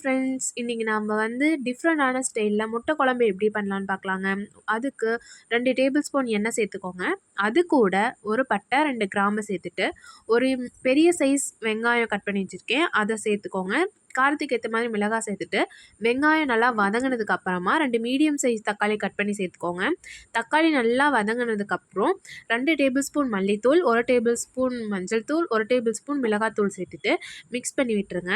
Friends இன்றைக்கி நம்ம வந்து டிஃப்ரெண்ட்டான ஸ்டைலில் முட்டை குழம்பு எப்படி பண்ணலான்னு பார்க்கலாங்க அதுக்கு ரெண்டு டேபிள் ஸ்பூன் எண்ணெய் சேர்த்துக்கோங்க. அது கூட ஒரு பட்டை ரெண்டு கிராம்பு சேர்த்துட்டு ஒரு பெரிய சைஸ் வெங்காயம் கட் பண்ணி வச்சுருக்கேன். அதை சேர்த்துக்கோங்க. காரத்துக்கு ஏற்ற மாதிரி மிளகாய் சேர்த்துட்டு வெங்காயம் நல்லா வதங்கினதுக்கு அப்புறமா ரெண்டு மீடியம் சைஸ் தக்காளி கட் பண்ணி சேர்த்துக்கோங்க. தக்காளி நல்லா வதங்கினதுக்கப்புறம் ரெண்டு டேபிள் ஸ்பூன் மல்லித்தூள் ஒரு டேபிள் ஸ்பூன் மஞ்சள் தூள் ஒரு டேபிள் ஸ்பூன் மிளகாத்தூள் சேர்த்துட்டு மிக்ஸ் பண்ணி விட்டுருங்க.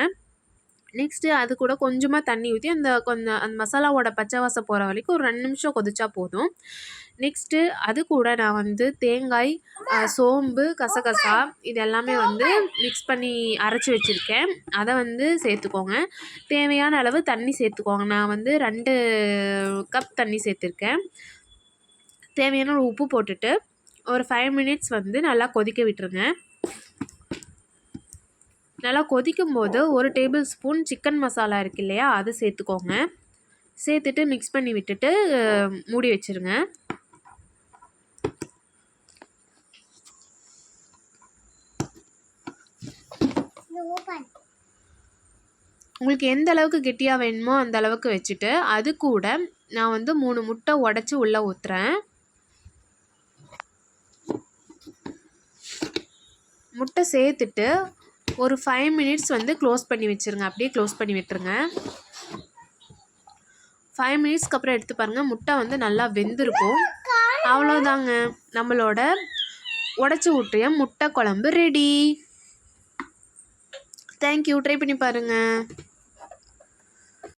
நெக்ஸ்ட்டு அது கூட கொஞ்சமாக தண்ணி ஊற்றி அந்த கொஞ்சம் அந்த மசாலாவோட பச்சை வாசம் போகிற வரைக்கும் ஒரு ரெண்டு நிமிஷம் கொதிச்சா போதும். நெக்ஸ்ட்டு அது கூட நான் வந்து தேங்காய் சோம்பு கசகசா இது எல்லாமே வந்து மிக்ஸ் பண்ணி அரைச்சி வச்சுருக்கேன். அதை வந்து சேர்த்துக்கோங்க. தேவையான அளவு தண்ணி சேர்த்துக்கோங்க. நான் வந்து ரெண்டு கப் தண்ணி சேர்த்துருக்கேன். தேவையான உப்பு போட்டுட்டு ஒரு ஃபைவ் மினிட்ஸ் வந்து நல்லா கொதிக்க விட்டுருங்க. நல்லா கொதிக்கும் போது ஒரு டேபிள் ஸ்பூன் சிக்கன் மசாலா இருக்கு இல்லையா அது சேர்த்துக்கோங்க. சேர்த்துட்டு மிக்ஸ் பண்ணி விட்டுட்டு மூடி வச்சுருங்க. உங்களுக்கு எந்த அளவுக்கு கெட்டியாக வேணுமோ அந்த அளவுக்கு வச்சுட்டு அது கூட நான் வந்து மூணு முட்டை உடச்சி உள்ளே ஊற்றுறேன் முட்டை சேர்த்துட்டு ஒரு ஃபைவ் மினிட்ஸ் வந்து க்ளோஸ் பண்ணி வச்சுருங்க. அப்படியே க்ளோஸ் பண்ணி விட்டுருங்க. ஃபைவ் மினிட்ஸ்க்கு அப்புறம் எடுத்து பாருங்கள் முட்டை வந்து நல்லா வெந்திருக்கும். அவ்வளோதாங்க நம்மளோட உடச்சி ஊற்றிய முட்டை குழம்பு ரெடி தேங்க்யூ ட்ரை பண்ணி பாருங்கள்